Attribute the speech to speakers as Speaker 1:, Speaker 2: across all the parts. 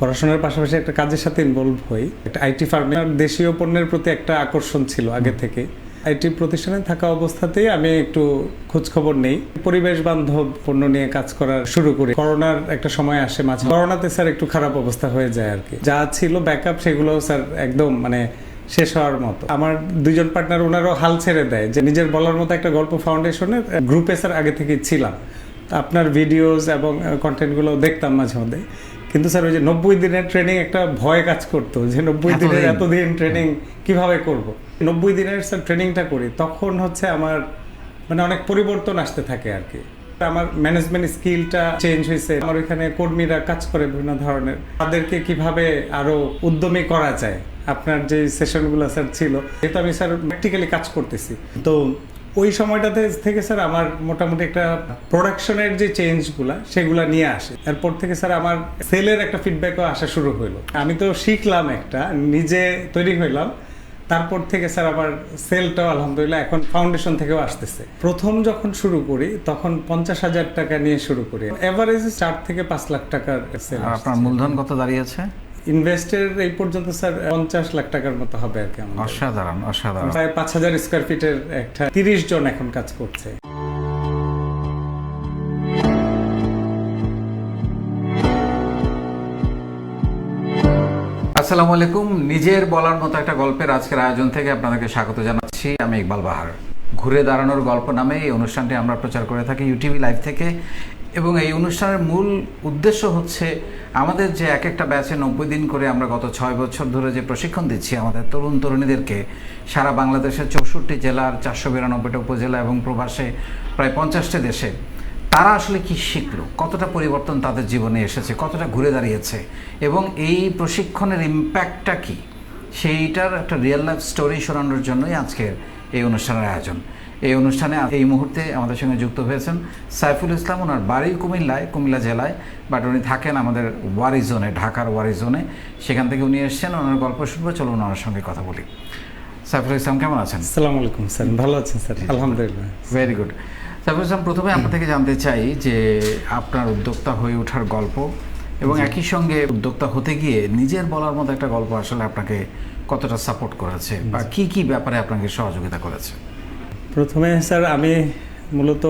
Speaker 1: পড়াশোনার পাশাপাশি একটা কাজের সাথে ইনভলভ হই। একটা আইটি ফার্মে দেশীয় পণ্যের প্রতি একটা আকর্ষণ ছিল আগে থেকে। আইটি প্রতিষ্ঠানে থাকা অবস্থাতেই আমি একটু খোঁজ খবর নেই। পরিবেশ বান্ধব পণ্য নিয়ে কাজ করা শুরু করি। করোনার একটা সময় আসে মাঝে। করোনাতে স্যার একটু খারাপ অবস্থা হয়ে যায় আর কি যা ছিল ব্যাকআপ সেগুলো স্যার একদম মানে শেষ হওয়ার মতো। আমার দুজন পার্টনার ওনারও হাল ছেড়ে দেয় যে নিজের বলার মতো একটা গল্প ফাউন্ডেশনের গ্রুপে স্যার আগে থেকে ছিলাম। আপনার ভিডিওস এবং কন্টেন্টগুলো দেখতাম মাঝে মধ্যে। কিন্তু স্যার ওই যে নব্বই দিনের ট্রেনিং একটা ভয় কাজ করতো যে নব্বই দিনের
Speaker 2: এতদিন।
Speaker 1: ট্রেনিং কীভাবে করব? নব্বই দিনের স্যার ট্রেনিংটা করি তখন হচ্ছে আমার মানে অনেক পরিবর্তন আসতে থাকে আর কি। আমার ম্যানেজমেন্ট স্কিলটা চেঞ্জ হয়েছে আমার এখানে কর্মীরা কাজ করে বিভিন্ন ধরনের। তাদেরকে কীভাবে আরও উদ্যমী করা যায়? আপনার যে সেশনগুলো স্যার ছিল যেহেতু আমি স্যার প্র্যাকটিক্যালি কাজ করতেছি। তো ওই সময়টাতে থেকে স্যার আমার মোটামুটি একটা প্রোডাকশনের যে চেঞ্জগুলা সেগুলা নিয়ে আসে। এরপর থেকে স্যার আমার সেলের একটা ফিডব্যাকও আসা শুরু হইল। আমি তো শিখলাম একটা নিজে তৈরি হইলাম। তারপর থেকে স্যার আমার সেলটাও আলহামদুলিল্লাহ এখন ফাউন্ডেশন থেকেও আসতেছে। প্রথম যখন শুরু করি তখন পঞ্চাশ হাজার টাকা নিয়ে শুরু করি। এভারেজ চার থেকে পাঁচ লাখ টাকার সেল
Speaker 2: আপনার মূলধন কত দাঁড়িয়েছে?
Speaker 1: ইনভেস্টের এই পর্যন্ত স্যার পঞ্চাশ লাখ টাকার মতো হবে আর কি
Speaker 2: অসাধারণ অসাধারণ।
Speaker 1: প্রায় পাঁচ হাজার স্কোয়ার ফিটের একটা তিরিশ জন এখন কাজ করছে।
Speaker 2: আসসালামু আলাইকুম। নিজের বলার মতো একটা গল্পের আজকের আয়োজন থেকে আপনাদেরকে স্বাগত জানাচ্ছি। আমি ইকবাল বাহার। ঘুরে দাঁড়ানোর গল্প নামে এই অনুষ্ঠানটি আমরা প্রচার করে থাকি ইউটিভি লাইভ থেকে। এবং এই অনুষ্ঠানের মূল উদ্দেশ্য হচ্ছে আমাদের যে এক একটা ব্যাচে নব্বই দিন করে আমরা গত ছয় বছর ধরে যে প্রশিক্ষণ দিচ্ছি আমাদের তরুণ তরুণীদেরকে, সারা বাংলাদেশের চৌষট্টি জেলার চারশো বিরানব্বইটা উপজেলা এবং প্রবাসে প্রায় পঞ্চাশটি দেশে, তারা আসলে কি শিখলো? কতটা পরিবর্তন তাদের জীবনে এসেছে? কতটা ঘুরে দাঁড়িয়েছে? এবং এই প্রশিক্ষণের ইম্প্যাক্টটা কি? সেইটার একটা রিয়েল লাইফ স্টোরি শোনানোর জন্যই আজকের এই অনুষ্ঠানের আয়োজন। এই অনুষ্ঠানে এই মুহূর্তে আমাদের সঙ্গে যুক্ত হয়েছেন সাইফুল ইসলাম ওনার বাড়ি কুমিল্লায় কুমিল্লা জেলায়। বাট উনি থাকেন আমাদের ওয়ারি জোনে ঢাকার ওয়ারি জোনে। সেখান থেকে উনি এসেছেন ওনার গল্প শুনব চলুন ওনার সঙ্গে কথা বলি। সাইফুল ইসলাম কেমন আছেন?
Speaker 1: আসসালামু আলাইকুম স্যার। ভালো আছেন স্যার? আলহামদুলিল্লাহ।
Speaker 2: ভেরি গুড সাইফুল ইসলাম প্রথমে আপনার থেকে জানতে চাই যে আপনার উদ্যোক্তা হয়ে ওঠার গল্প এবং একই সঙ্গে উদ্যোক্তা হতে গিয়ে নিজের বলার মতো একটা গল্প আসলে আপনাকে কতটা সাপোর্ট করেছে বা কি কি ব্যাপারে আপনাকে সহযোগিতা করেছে?
Speaker 1: প্রথমে স্যার আমি মূলত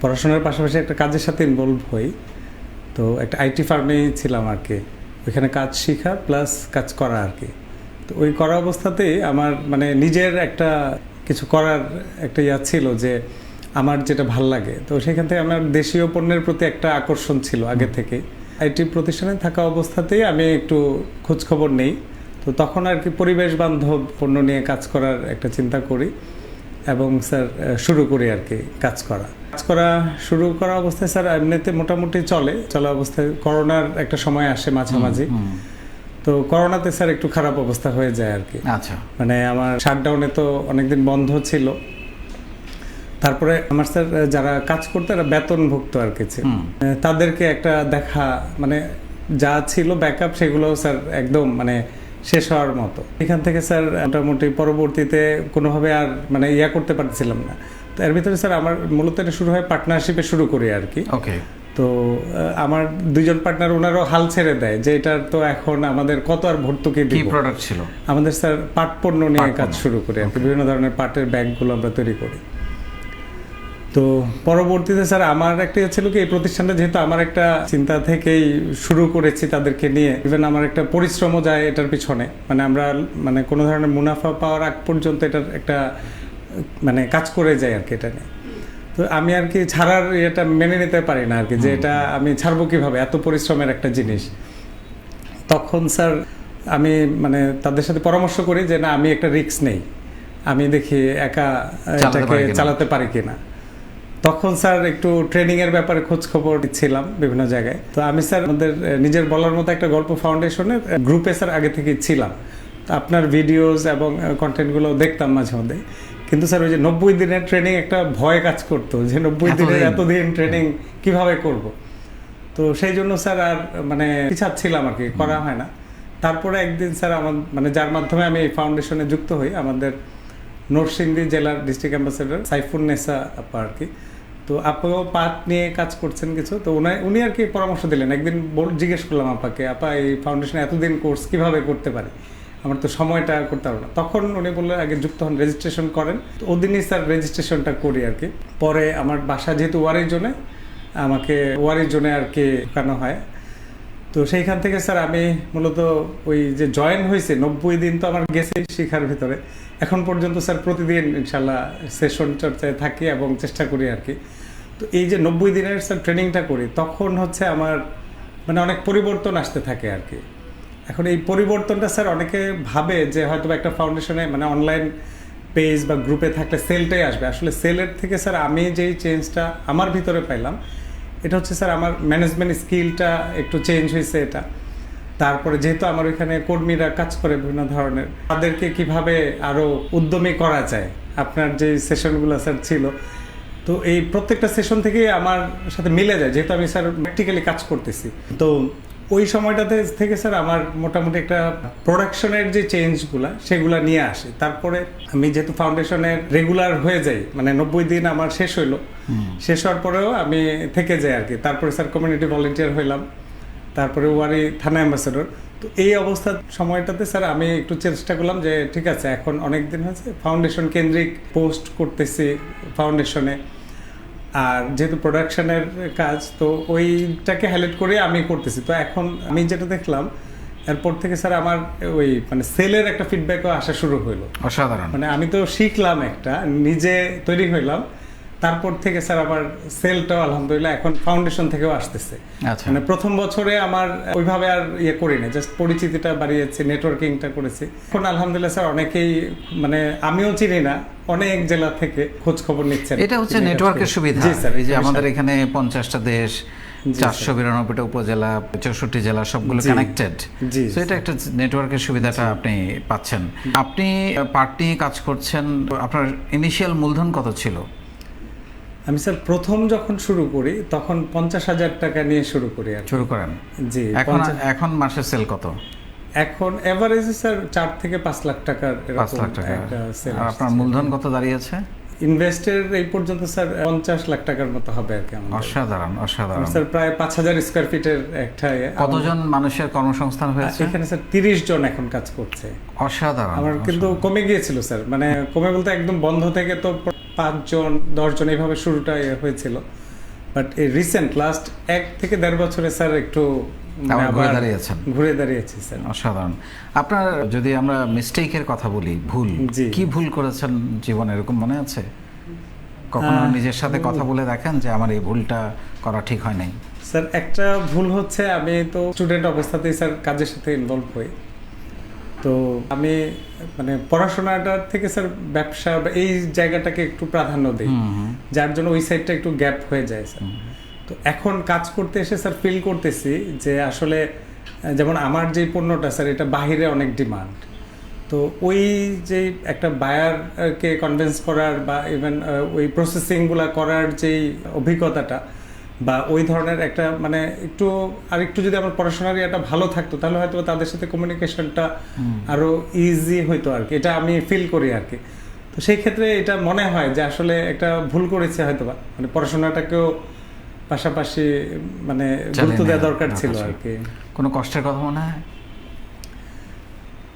Speaker 1: পড়াশোনার পাশাপাশি একটা কাজের সাথে ইনভলভ হই। তো একটা আইটি ফার্মেই ছিলাম আর কি। ওইখানে কাজ শেখা প্লাস কাজ করা আর কি। তো ওই করা অবস্থাতেই আমার মানে নিজের একটা কিছু করার একটা ইয়া ছিল যে আমার যেটা ভালো লাগে। তো সেখান থেকে আমার দেশীয় পণ্যের প্রতি একটা আকর্ষণ ছিল আগে থেকে। আইটি প্রতিষ্ঠানে থাকা অবস্থাতেই আমি একটু খোঁজ খবর নেই। তো তখন আর কি পরিবেশ বান্ধব পণ্য নিয়ে কাজ করার একটা চিন্তা করি। এবং স্যার শুরু করি আর কি কাজ করা। কাজ করা শুরু করা অবস্থায় স্যার এমনিতে মোটামুটি চলে। চলা অবস্থায় করোনার একটা সময় আসে মাঝামাঝি। তো করোনাতে স্যার একটু খারাপ অবস্থা হয়ে যায় আর কি।
Speaker 2: আচ্ছা।
Speaker 1: মানে আমার শাটডাউনে তো অনেকদিন বন্ধ ছিল। তারপরে আমার স্যার যারা কাজ করতো এরা বেতনভুক্ত আর কি ছিল। তাদেরকে একটা দেখা মানে যা ছিল ব্যাকআপ সেগুলো স্যার একদম মানে শেষ হওয়ার মতো। এখান থেকে স্যার মোটামুটি পরবর্তীতে কোনোভাবে আর মানে ইয়া করতে পারছিলাম না। তো এর ভিতরে স্যার আমার মূলত এটা শুরু হয় পার্টনারশিপে শুরু করি আর কি।
Speaker 2: ওকে
Speaker 1: তো আমার দুজন পার্টনার ওনারও হাল ছেড়ে দেয় যে এটার তো এখন আমাদের কত আর ভর্তুকি
Speaker 2: কি
Speaker 1: দিব।
Speaker 2: প্রোডাক্ট ছিল?
Speaker 1: আমাদের স্যার পাট পণ্য নিয়ে কাজ শুরু করি আর। বিভিন্ন ধরনের পাটের ব্যাগগুলো আমরা তৈরি করি। তো পরবর্তীতে স্যার আমার একটা ইয়ে ছিল কি এই প্রতিষ্ঠানটা যেহেতু আমার একটা চিন্তা থেকেই শুরু করেছি তাদেরকে নিয়ে ইভেন আমার একটা পরিশ্রমও যায় এটার পিছনে। মানে আমরা মানে কোনো ধরনের মুনাফা পাওয়ার আগ পর্যন্ত এটার একটা মানে কাজ করে যাই আর কি এটা নিয়ে। তো আমি আর কি ছাড়ার এটা মেনে নিতে পারি না আর কি যে এটা আমি ছাড়বো কীভাবে? এত পরিশ্রমের একটা জিনিস। তখন স্যার আমি মানে তাদের সাথে পরামর্শ করি যে না আমি একটা রিস্ক নেই। আমি দেখি একা এটাকে চালাতে পারি কিনা। তখন স্যার একটু ট্রেনিং এর ব্যাপারে খোঁজ খবর ছিলাম বিভিন্ন জায়গায়। তো আমি স্যার আমাদের নিজের বলার মতো একটা গল্প ফাউন্ডেশনের গ্রুপে স্যার আগে থেকেই ছিলাম। আপনার ভিডিওস এবং কন্টেন্টগুলো দেখতাম মাঝে মধ্যে। কিন্তু স্যার ওই যে নব্বই দিনের ট্রেনিং একটা ভয় কাজ করতো যে নব্বই দিনের
Speaker 2: এতদিন।
Speaker 1: এতদিন ট্রেনিং কীভাবে করব? তো সেই জন্য স্যার আর মানে পিছাচ্ছিলাম আর কি করা হয় না। তারপরে একদিন স্যার আমার মানে যার মাধ্যমে আমি এই ফাউন্ডেশনে যুক্ত হই আমাদের নরসিংদী জেলার ডিস্ট্রিক্ট অ্যাম্বাসেডর সাইফুন নেসা আপা আর কি। তো আপাও পার্ট নিয়ে কাজ করছেন কিছু। তো উনি- উনি আর কি পরামর্শ দিলেন। একদিন বল- জিজ্ঞেস করলাম আপাকে, আপা, এই ফাউন্ডেশন এতদিন কোর্স কীভাবে করতে পারি? আমার তো সময়টা করতে পারব না। তখন উনি বললেন, আগে যুক্ত হন রেজিস্ট্রেশন করেন। তো ওদিনই স্যার রেজিস্ট্রেশনটা করি আর কি। পরে আমার বাসা যেহেতু ওয়ারির জন্য আমাকে ওয়ারির জন্য আর কি ঢুকানো হয়। তো সেইখান থেকে স্যার আমি মূলত ওই যে জয়েন হয়েছে, নব্বই দিন তো আমার গেছে শিখার ভিতরে। এখন পর্যন্ত স্যার প্রতিদিন ইনশাল্লাহ সেশন চর্চায় থাকি এবং চেষ্টা করি আর কি। তো এই যে নব্বই দিনের স্যার ট্রেনিংটা করি, তখন হচ্ছে আমার মানে অনেক পরিবর্তন আসতে থাকে আর কি। এখন এই পরিবর্তনটা স্যার অনেকে ভাবে যে হয়তো একটা ফাউন্ডেশনে মানে অনলাইন পেজ বা গ্রুপে থাকলে সেলটাই আসবে। আসলে সেলের থেকে স্যার আমি যেই চেঞ্জটা আমার ভিতরে পাইলাম, এটা হচ্ছে স্যার আমার ম্যানেজমেন্ট স্কিলটা একটু চেঞ্জ হয়েছে এটা। তারপরে যেহেতু আমার ওইখানে কর্মীরা কাজ করে বিভিন্ন ধরনের তাদেরকে কীভাবে আরও উদ্যমী করা যায়? আপনার যে সেশনগুলো স্যার ছিল তো এই প্রত্যেকটা সেশন থেকেই আমার সাথে মিলে যায় যেহেতু আমি স্যার প্র্যাকটিক্যালি কাজ করতেছি। তো ওই সময়টাতে থেকে স্যার আমার মোটামুটি একটা প্রোডাকশনের যে চেঞ্জগুলা সেগুলা নিয়ে আসে। তারপরে আমি যেহেতু ফাউন্ডেশনের রেগুলার হয়ে যাই মানে নব্বই দিন আমার শেষ হইল। শেষ হওয়ার পরেও আমি থেকে যাই আর কি। তারপরে স্যার কমিউনিটি ভলেন্টিয়ার হইলাম। তারপরে ওয়ারি থানা অ্যাম্বাসেডর। তো এই অবস্থার সময়টাতে স্যার আমি একটু চেষ্টা করলাম যে ঠিক আছে এখন অনেক দিন হয়েছে ফাউন্ডেশন কেন্দ্রিক পোস্ট করতেছি ফাউন্ডেশনে আর যেহেতু প্রোডাকশনের কাজ তো ওইটাকে হাইলাইট করে আমি করতেছি। তো এখন আমি যেটা দেখলাম এরপর থেকে স্যার আমার ওই মানে সেলের একটা ফিডব্যাকও আসা শুরু হইল।
Speaker 2: অসাধারণ।
Speaker 1: মানে আমি তো শিখলাম একটা নিজে তৈরি হইলাম। তারপর থেকে স্যার আমার সেলটাও আলহামদুলিল্লাহ এখন ফাউন্ডেশন থেকেও আসতেছে।
Speaker 2: আচ্ছা।
Speaker 1: মানে প্রথম বছরে আমার ওইভাবে আর ইয়ে করি না জাস্ট পরিচিতিটা বাড়িয়েছি নেটওয়ার্কিংটা করেছি। এখন আলহামদুলিল্লাহ স্যার অনেকেই মানে আমিও চিনি না অনেক জেলা থেকে খোঁজ খবর নিচ্ছেন।
Speaker 2: এটা হচ্ছে নেটওয়ার্কের সুবিধা।
Speaker 1: জি স্যার
Speaker 2: এই যে আমাদের এখানে পঞ্চাশটা দেশ চারশো বিরানব্বইটা উপজেলা চৌষট্টি জেলা সবগুলো। কানেক্টেড তো এটা একটা নেটওয়ার্কের সুবিধাটা আপনি পাচ্ছেন। আপনি পার্ট নিয়ে কাজ করছেন আপনার ইনিশিয়াল মূলধন কত ছিল?
Speaker 1: আমি স্যার প্রথম যখন শুরু করি তখন পঞ্চাশ হাজার টাকা নিয়ে শুরু করি আর
Speaker 2: শুরু করেন?
Speaker 1: জি
Speaker 2: এখন এখন মাসের সেল কত?
Speaker 1: এখন এভারেজে স্যার চার থেকে পাঁচ লাখ টাকার
Speaker 2: পাঁচ লাখ টাকা। আপনার মূলধন কত দাঁড়িয়েছে
Speaker 1: ইনভেস্টের এই পর্যন্ত স্যার পঞ্চাশ লাখ টাকার মতো হবে আর কি
Speaker 2: অসাধারণ অসাধারণ।
Speaker 1: স্যার প্রায় পাঁচ হাজার স্কোয়ার ফিটের একটা।
Speaker 2: কতজন মানুষের কর্মসংস্থান হয়েছে?
Speaker 1: এখানে স্যার তিরিশ জন এখন কাজ করছে।
Speaker 2: অসাধারণ
Speaker 1: আমার কিন্তু কমে গিয়েছিল স্যার। মানে কমে বলতে একদম বন্ধ থেকে তো পাঁচজন দশজন এইভাবে শুরুটা হয়েছিল। বাট এই রিসেন্ট লাস্ট এক থেকে দেড় বছরে স্যার একটু
Speaker 2: ঘুরে দাঁড়িয়েছেন।
Speaker 1: ঘুরে দাঁড়িয়েছি স্যার।
Speaker 2: অসাধারণ। আপনার যদি আমরা মিস্টেকের কথা বলি ভুল। কি ভুল করেছেন জীবনে এরকম মনে আছে? কখনো নিজের সাথে কথা বলে দেখেন যে আমার এই ভুলটা করা ঠিক হয় নাই?
Speaker 1: স্যার একটা ভুল হচ্ছে আমি তো স্টুডেন্ট অবস্থাতেই স্যার কাজের সাথে ইনভলভ হই। তো আমি মানে পড়াশোনাটার থেকে স্যার ব্যবসা বা এই জায়গাটাকে একটু প্রাধান্য দিই। যার জন্য ওই সাইডটা একটু গ্যাপ হয়ে যায় স্যার। তো এখন কাজ করতে এসে স্যার ফিল করতেছি যে আসলে যেমন আমার যে পণ্যটা স্যার এটা বাহিরে অনেক ডিমান্ড তো ওই যে একটা বায়ারকে কনভিন্স করার বা ইভেন ওই প্রসেসিংগুলো করার যেই অভিজ্ঞতাটা বা ওই ধরনের একটা মানে একটু আর একটু যদি আমার পড়াশোনার ইয়েটা ভালো থাকতো তাহলে হয়তো তাদের সাথে কমিউনিকেশনটা আরও ইজি হইতো আর কি। এটা আমি ফিল করি আর কি। তো সেই ক্ষেত্রে এটা মনে হয় যে আসলে একটা ভুল করেছে হয়তো বা মানে পড়াশোনাটাকেও পাশাপাশি মানে গুরুত্ব দেওয়া দরকার ছিল আর কি।
Speaker 2: কোনো কষ্টের কথা মনে হয়?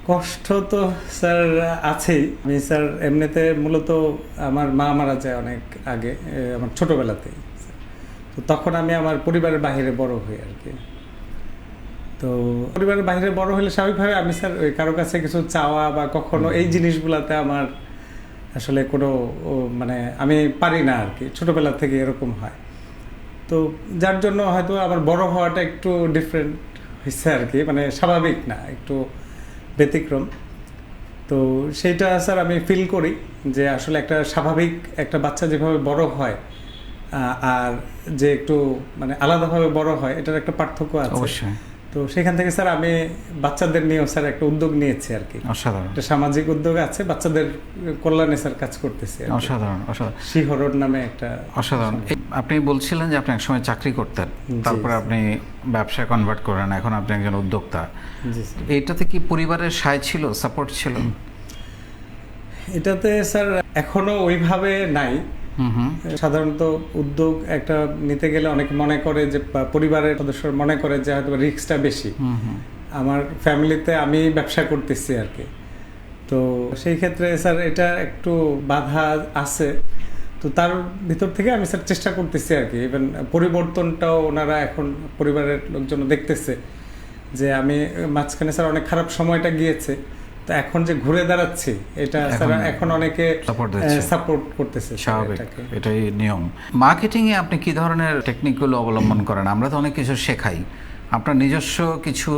Speaker 1: কষ্ট তো স্যার আছেই। আমি স্যার এমনিতে মূলত আমার মা মারা যায় অনেক আগে আমার ছোটবেলাতেই। তো তখন আমি আমার পরিবারের বাইরে বড় হই আর কি। তো পরিবারের বাইরে বড় হলে স্বাভাবিকভাবে আমি স্যার কারও কাছে কিছু চাওয়া বা কখনো এই জিনিসগুলাতে আমার আসলে কোনো মানে আমি পারি না আর কি। ছোটবেলা থেকে এরকম হয়। তো যার জন্য হয়তো আমার বড় হওয়াটা একটু ডিফারেন্ট হয়েছে আর কি মানে স্বাভাবিক না একটু ব্যতিক্রম। তো সেইটা স্যার আমি ফিল করি যে আসলে একটা স্বাভাবিক একটা বাচ্চা যেভাবে বড় হয় আর যে একটু মানে আলাদাভাবে বড় হয় এটার একটা পার্থক্য আছে।
Speaker 2: অবশ্যই।
Speaker 1: তো সেখান থেকে স্যার আমি বাচ্চাদের নিয়েও স্যার একটা উদ্যোগ নিয়েছি আর কি।
Speaker 2: অসাধারণ।
Speaker 1: একটা সামাজিক উদ্যোগ আছে বাচ্চাদের কল্যাণে স্যার কাজ করতেছি
Speaker 2: অসাধারণ অসাধারণ।
Speaker 1: শিহরণ নামে একটা
Speaker 2: অসাধারণ। আপনি বলছিলেন যে আপনি একসময় চাকরি করতেন তারপরে আপনি ব্যবসায় কনভার্ট করেন এখন আপনি একজন উদ্যোক্তা। এটাতে কি পরিবারের সায় ছিল সাপোর্ট ছিল?
Speaker 1: এটাতে স্যার এখনও ওইভাবে নাই সাধারণত উদ্যোগ একটা নিতে গেলে অনেকে মনে করে যে পরিবারের সদস্য মনে করে যে হয়তো রিস্কটা বেশি। আমার ফ্যামিলিতে আমি ব্যবসা করতেছি আর কি। তো সেই ক্ষেত্রে স্যার এটা একটু বাধা আছে। তো তার ভিতর থেকে আমি স্যার চেষ্টা করতেছি আর কি। ইভেন পরিবর্তনটাও ওনারা এখন পরিবারের লোকজন দেখতেছে যে আমি মাঝখানে স্যার অনেক খারাপ সময়টা গিয়েছে। তো এখন যে ঘুরে দাঁড়াচ্ছি এটা
Speaker 2: এখন
Speaker 1: অনেকে সাপোর্ট করতেছে
Speaker 2: স্বাভাবিক এটাই নিয়ম। মার্কেটিং এ আপনি কি ধরনের টেকনিকগুলো অবলম্বন করেন? আমরা তো অনেক কিছু শেখাই। আপনার নিজস্ব কিছু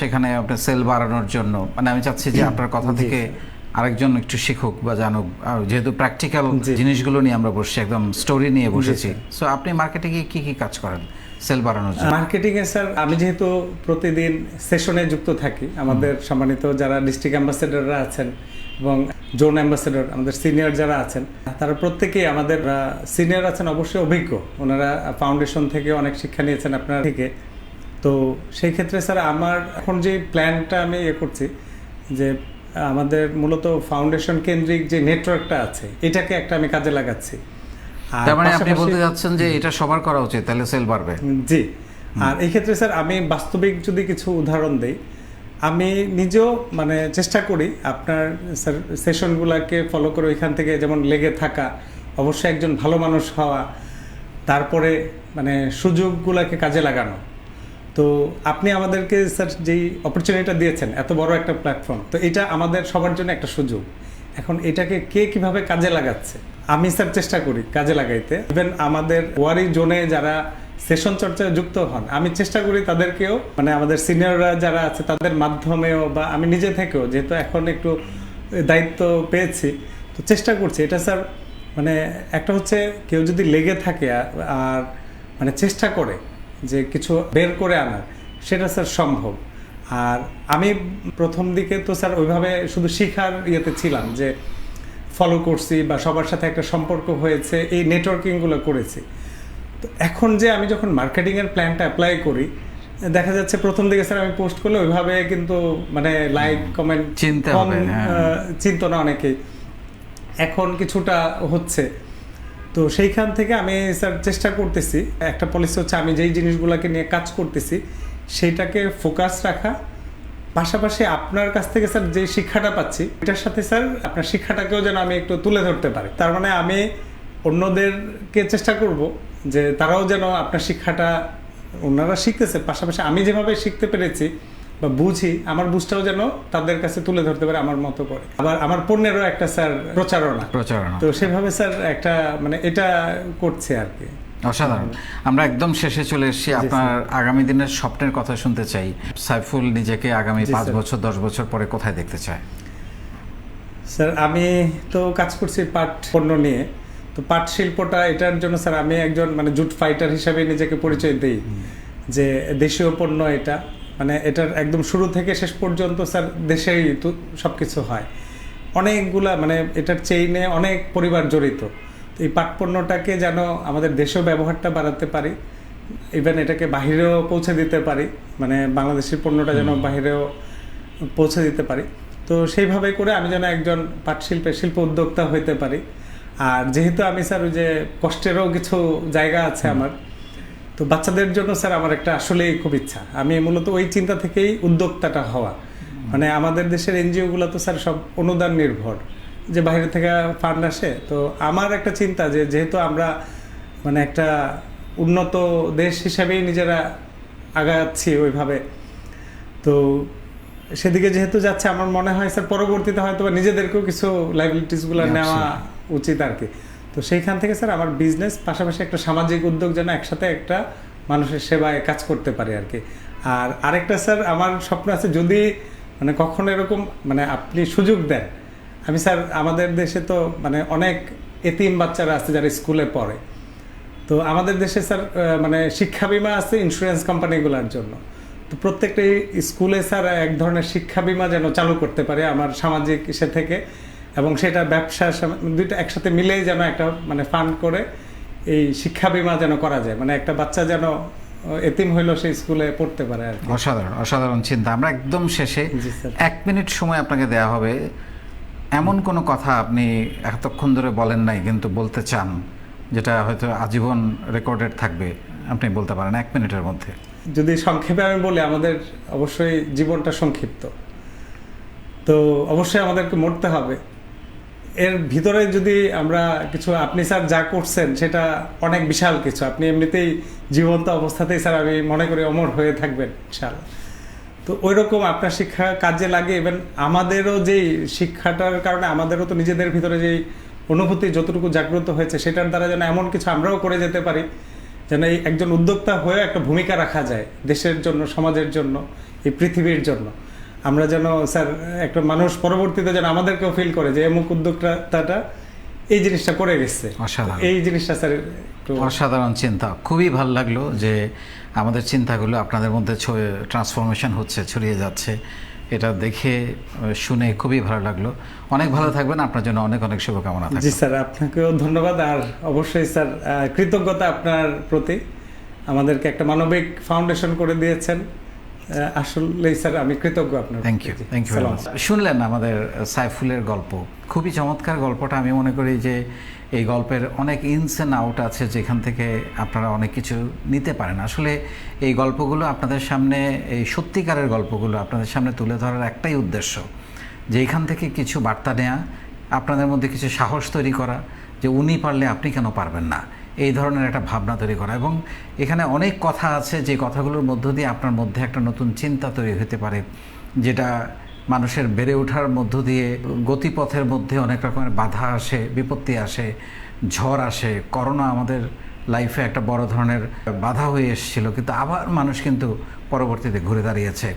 Speaker 2: সেখানে আপনার সেল বাড়ানোর জন্য মানে আমি চাচ্ছি যে আপনার কথা থেকে আরেকজন একটু শিখুক বা জানুক। আর যেহেতু প্র্যাকটিক্যাল। জিনিসগুলো নিয়ে আমরা বসছি একদম স্টোরি নিয়ে বসেছি। সো আপনি মার্কেটিং এ কি কি কাজ করেন? সেল বাড়ানোর জন্য।
Speaker 1: মার্কেটিং এ স্যার আমি যেহেতু প্রতিদিন সেশনে যুক্ত থাকি আমাদের সম্মানিত যারা ডিস্ট্রিক্ট অ্যাম্বাসেডররা আছেন এবং জোন অ্যাম্বাসেডর আমাদের সিনিয়র যারা আছেন তারা প্রত্যেকেই আমাদের সিনিয়র আছেন অবশ্যই অভিজ্ঞ। ওনারা ফাউন্ডেশন থেকে অনেক শিক্ষা নিয়েছেন আপনার থেকে। তো সেই ক্ষেত্রে স্যার আমার এখন যে প্ল্যানটা আমি ইয়ে করছি যে আমাদের মূলত ফাউন্ডেশন কেন্দ্রিক যে নেটওয়ার্কটা আছে এটাকে একটা আমি কাজে লাগাচ্ছি।
Speaker 2: তার মানে আপনি বলতে যাচ্ছেন যে এটা সবার করা উচিত তাহলে সেল বাড়বে।
Speaker 1: জি। আর এই ক্ষেত্রে স্যার আমি বাস্তবিক যদি কিছু উদাহরণ দেই আমি নিজেও মানে চেষ্টা করি আপনার স্যার সেশনগুলোকে ফলো করে ওইখান থেকে যেমন লেগে থাকা অবশ্যই একজন ভালো মানুষ হওয়া তারপরে মানে সুযোগগুলোকে কাজে লাগানো। তো আপনি আমাদেরকে স্যার যেই অপরচুনিটিটা দিয়েছেন এত বড় একটা প্ল্যাটফর্ম তো এটা আমাদের সবার জন্য একটা সুযোগ। এখন এটাকে কে কীভাবে কাজে লাগাচ্ছে? আমি স্যার চেষ্টা করি কাজে লাগাইতে। ইভেন আমাদের ওয়ারি জোনে যারা সেশন চর্চায় যুক্ত হন, আমি চেষ্টা করি তাদেরকেও মানে আমাদের সিনিয়ররা যারা আছে তাদের মাধ্যমেও বা আমি নিজে থেকেও, যেহেতু এখন একটু দায়িত্ব পেয়েছি, তো চেষ্টা করছি। এটা স্যার মানে একটা হচ্ছে কেউ যদি লেগে থাকে আর- মানে চেষ্টা করে যে কিছু বের করে আনার সেটা স্যার সম্ভব। আর আমি প্রথম দিকে তো স্যার ওইভাবে শুধু শিখার ইয়েতে ছিলাম যে ফলো করছি বা সবার সাথে একটা সম্পর্ক হয়েছে এই নেটওয়ার্কিংগুলো করেছি। তো এখন যে আমি যখন মার্কেটিংয়ের প্ল্যানটা অ্যাপ্লাই করি দেখা যাচ্ছে প্রথম দিকে স্যার আমি পোস্ট করলে ওইভাবে কিন্তু মানে লাইক কমেন্ট
Speaker 2: চিনতে।
Speaker 1: চিন্ত না অনেকেই। এখন কিছুটা হচ্ছে। তো সেইখান থেকে আমি স্যার চেষ্টা করতেছি একটা পলিসি হচ্ছে আমি যেই জিনিসগুলোকে নিয়ে কাজ করতেছি সেইটাকে ফোকাস রাখা পাশাপাশি আপনার কাছ থেকে স্যার যে শিক্ষাটা পাচ্ছি এটার সাথে স্যার আপনার শিক্ষাটাকেও যেন আমি একটু তুলে ধরতে পারি। তার মানে আমি অন্যদেরকে চেষ্টা করব যে তারাও যেন আপনার শিক্ষাটা ওনারা শিখতেছে। পাশাপাশি আমি যেভাবে শিখতে পেরেছি বা বুঝি আমার বুঝটাও যেন তাদের কাছে তুলে ধরতে পারে আমার মতো করে। আবার আমার পণ্যেরও একটা স্যার প্রচারণা।
Speaker 2: প্রচারণা।
Speaker 1: তো সেভাবে স্যার একটা মানে এটা করছে আর কি।
Speaker 2: অসাধারণ। আমরা একদম শেষে চলে এসেছি আপনার আগামী দিনের স্বপ্নের কথা শুনতে চাই। সাইফুল নিজেকে আগামী পাঁচ বছর দশ বছর পরে কোথায় দেখতে চায়?
Speaker 1: স্যার আমি তো কাজ করছি পাট পণ্য নিয়ে। তো পাট শিল্পটা এটার জন্য স্যার আমি একজন মানে জুট ফাইটার হিসাবে নিজেকে পরিচয় দিই। যে দেশীয় পণ্য এটা। মানে এটার একদম শুরু থেকে শেষ পর্যন্ত স্যার দেশেই তো সব কিছু হয়। অনেকগুলা মানে এটার চেইনে অনেক পরিবার জড়িত। এই পাট পণ্যটাকে যেন আমাদের দেশেও ব্যবহারটা বাড়াতে পারি। ইভেন এটাকে বাহিরেও পৌঁছে দিতে পারি। মানে বাংলাদেশের পণ্যটা যেন বাহিরেও পৌঁছে দিতে পারি। তো সেইভাবে করে আমি যেন একজন পাট শিল্পের শিল্প উদ্যোক্তা হইতে পারি। আর যেহেতু আমি স্যার ওই যে কষ্টেরও কিছু জায়গা আছে আমার তো বাচ্চাদের জন্য স্যার আমার একটা আসলেই খুব ইচ্ছা। আমি মূলত ওই চিন্তা থেকেই উদ্যোক্তাটা হওয়া। মানে আমাদের দেশের এনজিওগুলো তো স্যার সব অনুদান নির্ভর। যে বাইরে থেকে ফান্ড আসে তো আমার একটা চিন্তা যে যেহেতু আমরা মানে একটা উন্নত দেশ হিসাবেই নিজেরা আগাচ্ছি ওইভাবে তো সেদিকে যেহেতু যাচ্ছে আমার মনে হয় স্যার পরবর্তীতে হয়তো বা নিজেদেরকেও কিছু লাইবিলিটিসগুলো নেওয়া উচিত আর কি। তো সেইখান থেকে স্যার আমার বিজনেস পাশাপাশি একটা সামাজিক উদ্যোগ যেন একসাথে একটা মানুষের সেবায় কাজ করতে পারে আর কি। আর আরেকটা স্যার আমার স্বপ্ন আছে যদি মানে কখনো এরকম মানে আপনি সুযোগ দেন আমি স্যার আমাদের দেশে তো মানে অনেক এতিম বাচ্চারা আছে যারা স্কুলে পড়ে। তো আমাদের দেশে স্যার মানে শিক্ষা বিমা আছে ইন্স্যুরেন্স কোম্পানিগুলোর জন্য। তো প্রত্যেকটা স্কুলে স্যার এক ধরনের শিক্ষা বিমা যেন চালু করতে পারে আমার সামাজিক ইসে থেকে এবং সেটা ব্যবসা দুইটা একসাথে মিলেই যেন একটা মানে ফান্ড করে এই শিক্ষা বিমা যেন করা যায়। মানে একটা বাচ্চা যেন এতিম হইলেও সেই স্কুলে পড়তে পারে আর
Speaker 2: অসাধারণ অসাধারণ চিন্তা। আমরা একদম শেষে এক মিনিট সময় আপনাকে দেয়া হবে। এমন কোনো কথা আপনি এতক্ষণ ধরে বলেন নাই, কিন্তু বলতে চান, যেটা হয়তো আজীবন রেকর্ডেড থাকবে, আপনি বলতে পারেন এক মিনিটের মধ্যে।
Speaker 1: যদি সংক্ষেপে আমি বলি, আমাদের অবশ্যই জীবনটা সংক্ষিপ্ত। তো অবশ্যই আমাদেরকে মরতে হবে। এর ভিতরে যদি আমরা কিছু, আপনি স্যার যা করছেন, সেটা অনেক বিশাল কিছু। আপনি এমনিতেই জীবন্ত অবস্থাতেই স্যার, আমি মনে করি অমর হয়ে থাকবেন, ইনশাআল্লাহ। তো ওই রকম আপনার শিক্ষা কাজে লাগে ইভেন আমাদেরও যেই শিক্ষাটার কারণে আমাদেরও তো নিজেদের ভিতরে যেই অনুভূতি যতটুকু জাগ্রত হয়েছে, সেটার দ্বারা যেন এমন কিছু আমরাও করে যেতে পারি, যেন এই একজন উদ্যোক্তা হয়ে একটা ভূমিকা রাখা যায় দেশের জন্য, সমাজের জন্য, এই পৃথিবীর জন্য। আমরা যেন, স্যার, একটা মানুষ পরবর্তীতে যেন আমাদেরকেও ফিল করে যে এমুক উদ্যোক্তাটা এই জিনিসটা করে গেছে।
Speaker 2: অসাধারণ।
Speaker 1: এই জিনিসটা স্যার একটু
Speaker 2: অসাধারণ চিন্তা। খুবই ভালো লাগল যে আমাদের চিন্তাগুলো আপনাদের মধ্যে ট্রান্সফরমেশন হচ্ছে ছড়িয়ে যাচ্ছে। এটা দেখে শুনে খুবই ভালো লাগল। অনেক ভালো থাকবেন। আপনার জন্য অনেক অনেক শুভকামনা
Speaker 1: জি স্যার আপনাকেও ধন্যবাদ। আর অবশ্যই স্যার কৃতজ্ঞতা আপনার প্রতি। আমাদেরকে একটা মানবিক ফাউন্ডেশন করে দিয়েছেন। আসলেই স্যার আমি কৃতজ্ঞ আপনার
Speaker 2: থ্যাংক ইউ থ্যাংক ইউ। শুনলেন আমাদের সাইফুলের গল্প। খুবই চমৎকার গল্পটা। আমি মনে করি যে এই গল্পের অনেক ইনস অ্যান্ড আউট আছে যেখান থেকে আপনারা অনেক কিছু নিতে পারেন। আসলে এই গল্পগুলো আপনাদের সামনে এই সত্যিকারের গল্পগুলো আপনাদের সামনে তুলে ধরার একটাই উদ্দেশ্য যে এখান থেকে কিছু বার্তা নেওয়া আপনাদের মধ্যে কিছু সাহস তৈরি করা যে উনি পারলে আপনি কেন পারবেন না। এই ধরনের একটা ভাবনা তৈরি করা। এবং এখানে অনেক কথা আছে যে কথাগুলোর মধ্য দিয়ে আপনার মধ্যে একটা নতুন চিন্তা তৈরি হতে পারে, যেটা মানুষের বেড়ে ওঠার মধ্য দিয়ে গতিপথের মধ্যে অনেক রকমের বাধা আসে, বিপত্তি আসে, ঝড় আসে। করোনা আমাদের লাইফে একটা বড় ধরনের বাধা হয়ে এসেছিল, কিন্তু আবার মানুষ কিন্তু পরবর্তীতে ঘুরে দাঁড়িয়েছে।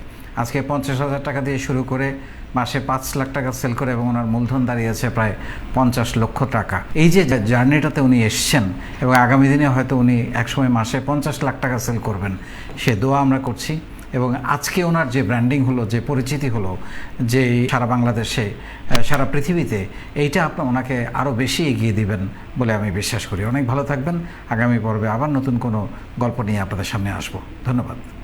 Speaker 2: আজকে পঞ্চাশ হাজার টাকা দিয়ে শুরু করে মাসে পাঁচ লাখ টাকা সেল করে এবং ওনার মূলধন দাঁড়িয়েছে প্রায় পঞ্চাশ লক্ষ টাকা। এই যে জার্নিটাতে উনি এসছেন এবং আগামী দিনে হয়তো উনি একসময় মাসে পঞ্চাশ লাখ টাকা সেল করবেন, সে দোয়া আমরা করছি। এবং আজকে ওনার যে ব্র্যান্ডিং হলো, যে পরিচিতি হলো, যে সারা বাংলাদেশে সারা পৃথিবীতে, এইটা আপনার ওনাকে আরও বেশি এগিয়ে দিবেন বলে আমি বিশ্বাস করি। অনেক ভালো থাকবেন। আগামী পর্বে আবার নতুন কোনো গল্প নিয়ে আপনাদের সামনে আসব। ধন্যবাদ।